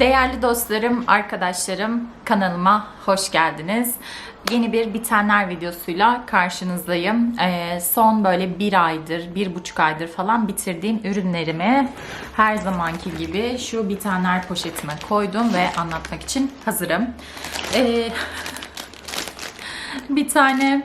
Değerli dostlarım, arkadaşlarım kanalıma hoş geldiniz. Yeni bir bitenler videosuyla karşınızdayım. Ee, son böyle bir aydır, bir buçuk aydır falan bitirdiğim ürünlerimi her zamanki gibi şu bitenler poşetime koydum ve anlatmak için hazırım. Ee, bir tane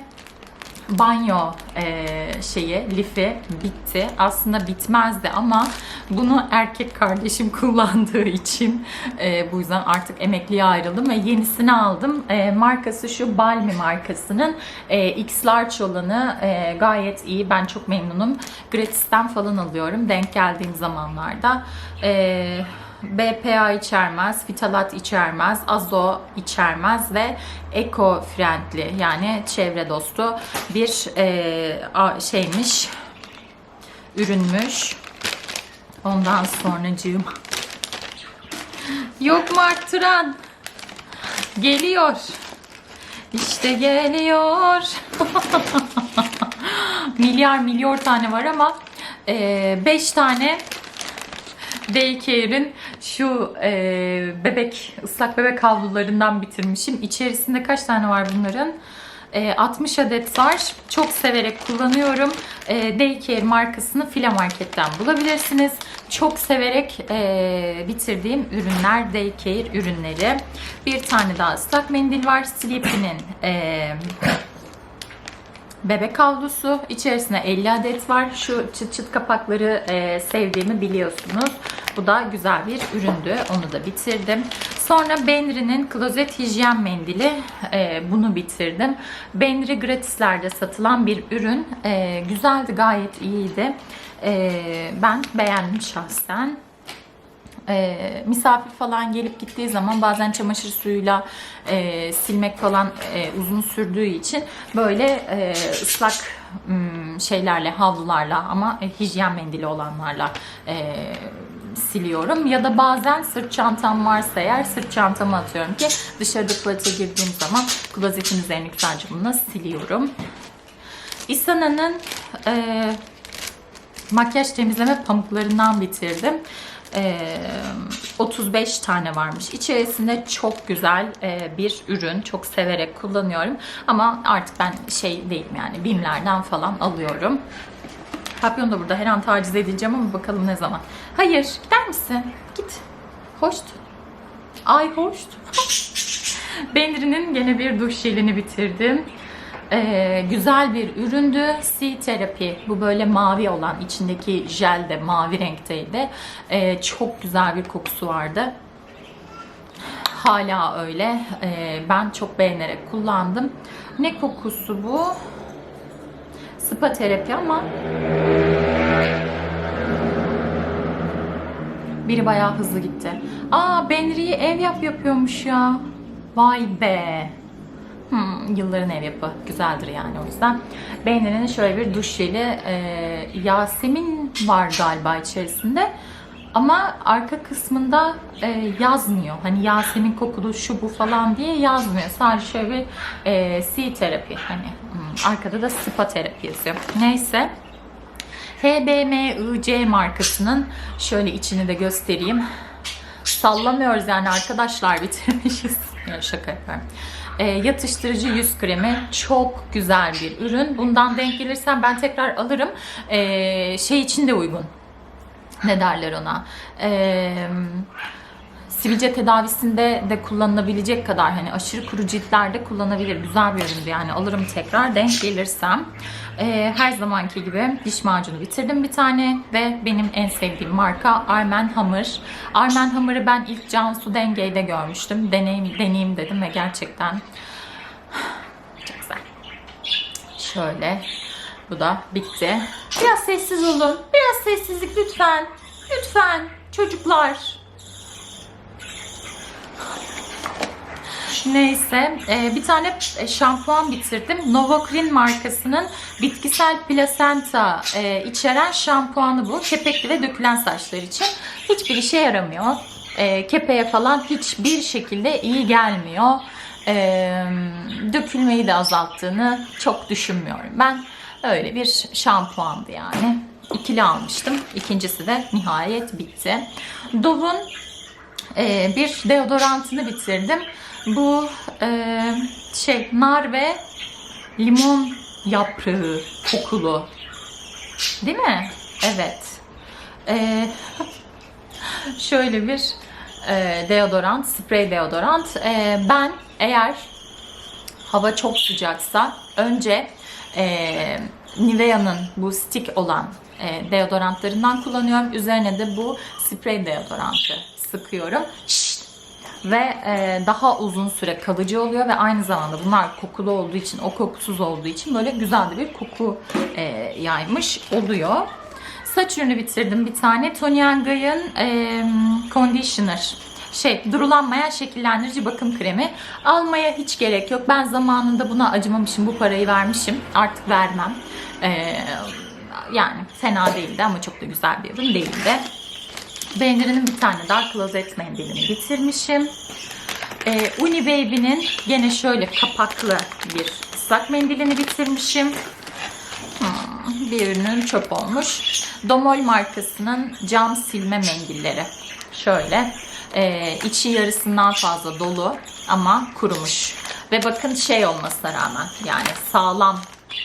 banyo e, şeyi, lifi bitti. Aslında bitmezdi ama bunu erkek kardeşim kullandığı için e, bu yüzden artık emekliye ayrıldım ve yenisini aldım. E, markası şu Balmy markasının e, X Large olanı e, gayet iyi. Ben çok memnunum. Gratis'ten falan alıyorum denk geldiğim zamanlarda. E, BPA içermez, fitalat içermez, azo içermez ve eco friendly yani çevre dostu bir e, şeymiş, ürünmüş. Ondan sonracığım. Yok mu arttıran? Geliyor. İşte geliyor. milyar milyar tane var ama 5 tane Daycare'in şu e, bebek, ıslak bebek havlularından bitirmişim. İçerisinde kaç tane var bunların? E, 60 adet var. Çok severek kullanıyorum. E, Daycare markasını Fila Market'ten bulabilirsiniz. Çok severek e, bitirdiğim ürünler Daycare ürünleri. Bir tane daha ıslak mendil var. Sleepy'nin e, bebek havlusu. İçerisinde 50 adet var. Şu çıt çıt kapakları e, sevdiğimi biliyorsunuz. Bu da güzel bir üründü. Onu da bitirdim. Sonra Benri'nin klozet hijyen mendili. E, bunu bitirdim. Benri gratislerde satılan bir ürün. E, güzeldi gayet iyiydi. E, ben beğendim şahsen. E, misafir falan gelip gittiği zaman bazen çamaşır suyuyla e, silmek falan e, uzun sürdüğü için böyle e, ıslak şeylerle havlularla ama e, hijyen mendili olanlarla e, siliyorum ya da bazen sırt çantam varsa eğer sırt çantama atıyorum ki dışarıda tuvalete girdiğim zaman klozetin üzerini güzelce bununla siliyorum. Isana'nın e, makyaj temizleme pamuklarından bitirdim. Ee, 35 tane varmış. İçerisinde çok güzel e, bir ürün. Çok severek kullanıyorum. Ama artık ben şey değilim yani BİM'lerden falan alıyorum. Papyon da burada her an taciz edileceğim ama bakalım ne zaman. Hayır gider misin? Git. Hoşt. Ay hoşt. Benri'nin gene bir duş jelini bitirdim. Ee, güzel bir üründü. Sea Therapy. Bu böyle mavi olan içindeki jel de mavi renkteydi. Ee, çok güzel bir kokusu vardı. Hala öyle. Ee, ben çok beğenerek kullandım. Ne kokusu bu? Spa terapi ama biri bayağı hızlı gitti. Aa Benri'yi ev yap yapıyormuş ya. Vay be. Hmm, yılların ev yapı. Güzeldir yani o yüzden. Benri'nin şöyle bir duş jeli. e, Yasemin var galiba içerisinde. Ama arka kısmında e, yazmıyor. Hani Yasemin kokulu şu bu falan diye yazmıyor. Sadece şöyle bir e, sea terapi. Hani arkada da spa terapi yazıyor. Neyse. HBMIC markasının şöyle içini de göstereyim. Sallamıyoruz yani arkadaşlar bitirmişiz. Ya şaka yapıyorum. E, yatıştırıcı yüz kremi çok güzel bir ürün. Bundan denk gelirsem ben tekrar alırım. E, şey için de uygun. Ne derler ona? Eee sivilce tedavisinde de kullanılabilecek kadar hani aşırı kuru ciltlerde kullanabilir. Güzel bir üründü yani alırım tekrar denk gelirsem. Ee, her zamanki gibi diş macunu bitirdim bir tane ve benim en sevdiğim marka Armen Hammer. Armen Hammer'ı ben ilk Cansu Denge'de görmüştüm. Deneyim, deneyeyim dedim ve gerçekten çok güzel. Şöyle bu da bitti. Biraz sessiz olun. Biraz sessizlik lütfen. Lütfen çocuklar. Neyse e, bir tane e, şampuan bitirdim. Novocrin markasının bitkisel plasenta e, içeren şampuanı bu. Kepekli ve dökülen saçlar için. Hiçbir işe yaramıyor. E, kepeğe falan hiçbir şekilde iyi gelmiyor. E, dökülmeyi de azalttığını çok düşünmüyorum. Ben öyle bir şampuandı yani. İkili almıştım. İkincisi de nihayet bitti. Dove'un e, bir deodorantını bitirdim. Bu e, şey nar ve limon yaprağı kokulu. Değil mi? Evet. E, şöyle bir e, deodorant, sprey deodorant. E, ben eğer hava çok sıcaksa önce e, Nivea'nın bu stick olan e, deodorantlarından kullanıyorum. Üzerine de bu sprey deodorantı sıkıyorum. Şşt! Ve e, daha uzun süre kalıcı oluyor ve aynı zamanda bunlar kokulu olduğu için, o kokusuz olduğu için böyle güzel bir koku e, yaymış oluyor. Saç ürünü bitirdim bir tane. Tony Angay'ın e, Conditioner. Şey, durulanmayan şekillendirici bakım kremi. Almaya hiç gerek yok. Ben zamanında buna acımamışım, bu parayı vermişim. Artık vermem. E, yani fena değildi ama çok da güzel bir ürün değildi. Benderinin bir tane daha klozet mendilini bitirmişim. E, Uni Baby'nin gene şöyle kapaklı bir ıslak mendilini bitirmişim. Hmm, bir ürünüm çöp olmuş. Domol markasının cam silme mendilleri. Şöyle e, içi yarısından fazla dolu ama kurumuş. Ve bakın şey olmasına rağmen yani sağlam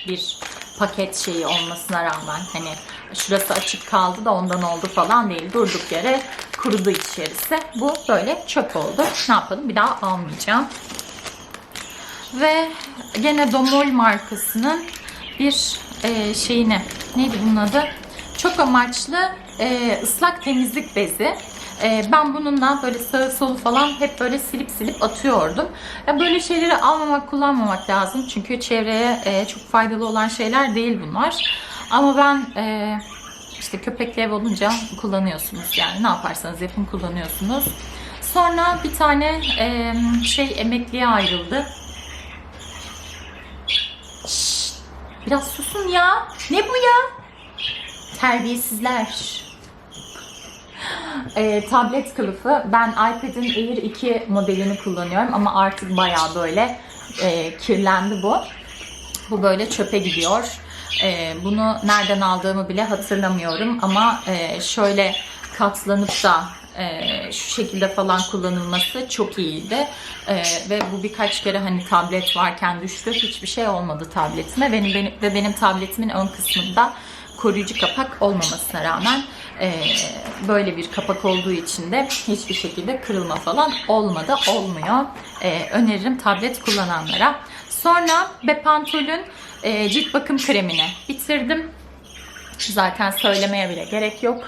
bir paket şeyi olmasına rağmen hani şurası açık kaldı da ondan oldu falan değil. Durduk yere kurudu içerisi. Bu böyle çöp oldu. Ne yapalım bir daha almayacağım. Ve gene Domol markasının bir e, şeyini neydi bunun adı? Çok amaçlı e, ıslak temizlik bezi. E, ben bununla böyle sağı solu falan hep böyle silip silip atıyordum. Ya böyle şeyleri almamak, kullanmamak lazım. Çünkü çevreye e, çok faydalı olan şeyler değil bunlar. Ama ben e, işte köpekli ev olunca kullanıyorsunuz yani ne yaparsanız yapın kullanıyorsunuz. Sonra bir tane e, şey emekliye ayrıldı. Şşt, biraz susun ya. Ne bu ya? Terbiyesizler. E, tablet kılıfı. Ben iPad'in Air 2 modelini kullanıyorum ama artık bayağı böyle e, kirlendi bu. Bu böyle çöpe gidiyor. E, bunu nereden aldığımı bile hatırlamıyorum ama e, şöyle katlanıp da e, şu şekilde falan kullanılması çok iyiydi. E, ve bu birkaç kere hani tablet varken düştü. Hiçbir şey olmadı tabletime. Benim, benim ve benim tabletimin ön kısmında koruyucu kapak olmamasına rağmen e, böyle bir kapak olduğu için de hiçbir şekilde kırılma falan olmadı, olmuyor. E, öneririm tablet kullananlara. Sonra Bepantol'ün e, cilt bakım kremini bitirdim. Zaten söylemeye bile gerek yok.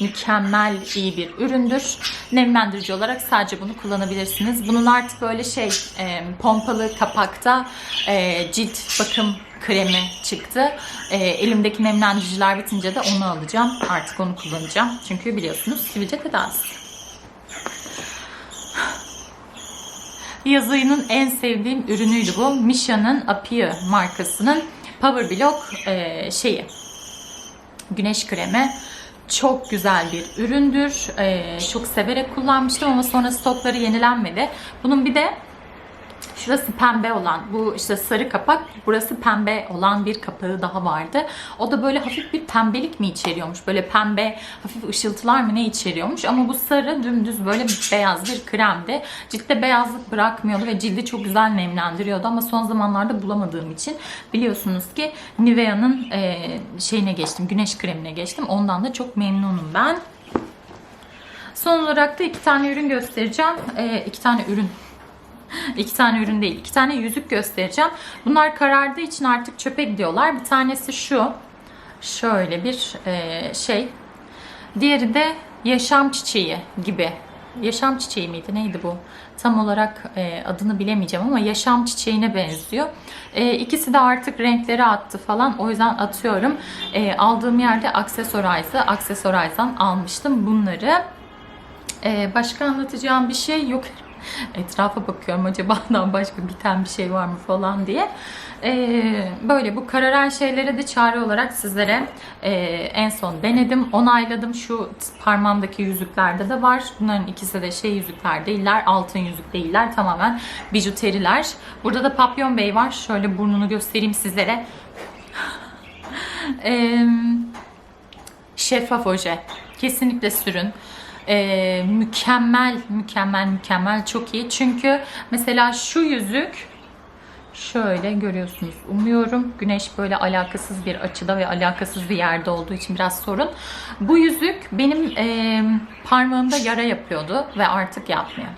Mükemmel iyi bir üründür. Nemlendirici olarak sadece bunu kullanabilirsiniz. Bunun artık böyle şey e, pompalı kapakta e, cilt bakım kremi çıktı. E, elimdeki nemlendiriciler bitince de onu alacağım. Artık onu kullanacağım. Çünkü biliyorsunuz sivilce tedavisi. Yaz ayının en sevdiğim ürünüydü bu. Misha'nın Apia markasının Power Block e, şeyi. Güneş kremi. Çok güzel bir üründür. E, çok severek kullanmıştım ama sonra stokları yenilenmedi. Bunun bir de Şurası pembe olan, bu işte sarı kapak, burası pembe olan bir kapağı daha vardı. O da böyle hafif bir pembelik mi içeriyormuş? Böyle pembe, hafif ışıltılar mı ne içeriyormuş? Ama bu sarı dümdüz böyle beyaz bir kremdi. Ciltte beyazlık bırakmıyordu ve cildi çok güzel nemlendiriyordu ama son zamanlarda bulamadığım için biliyorsunuz ki Nivea'nın e, şeyine geçtim, güneş kremine geçtim. Ondan da çok memnunum ben. Son olarak da iki tane ürün göstereceğim. E, iki tane ürün İki tane ürün değil. iki tane yüzük göstereceğim. Bunlar karardığı için artık çöpe gidiyorlar. Bir tanesi şu. Şöyle bir e, şey. Diğeri de yaşam çiçeği gibi. Yaşam çiçeği miydi? Neydi bu? Tam olarak e, adını bilemeyeceğim ama yaşam çiçeğine benziyor. E, ikisi de artık renkleri attı falan. O yüzden atıyorum. E, aldığım yerde Accessorize'ı Accessorize'dan almıştım bunları. E, başka anlatacağım bir şey yok Etrafa bakıyorum acaba daha başka biten bir şey var mı falan diye. Ee, böyle bu kararan şeylere de çare olarak sizlere e, en son denedim, onayladım. Şu parmağımdaki yüzüklerde de var. Bunların ikisi de şey yüzükler değiller, altın yüzük değiller. Tamamen bijuteriler. Burada da Papyon Bey var. Şöyle burnunu göstereyim sizlere. ee, şeffaf oje. Kesinlikle sürün. E, mükemmel, mükemmel, mükemmel çok iyi. Çünkü mesela şu yüzük Şöyle görüyorsunuz. Umuyorum güneş böyle alakasız bir açıda ve alakasız bir yerde olduğu için biraz sorun. Bu yüzük benim e, parmağımda yara yapıyordu ve artık yapmıyor.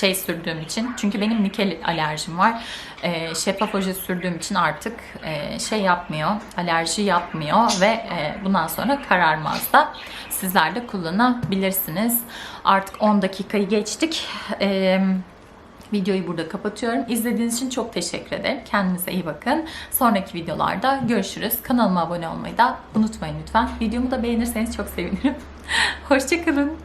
Şey sürdüğüm için. Çünkü benim nikel alerjim var. E, şeffaf oje sürdüğüm için artık e, şey yapmıyor. Alerji yapmıyor ve e, bundan sonra kararmaz da. Sizler de kullanabilirsiniz. Artık 10 dakikayı geçtik. Eee Videoyu burada kapatıyorum. İzlediğiniz için çok teşekkür ederim. Kendinize iyi bakın. Sonraki videolarda görüşürüz. Kanalıma abone olmayı da unutmayın lütfen. Videomu da beğenirseniz çok sevinirim. Hoşçakalın.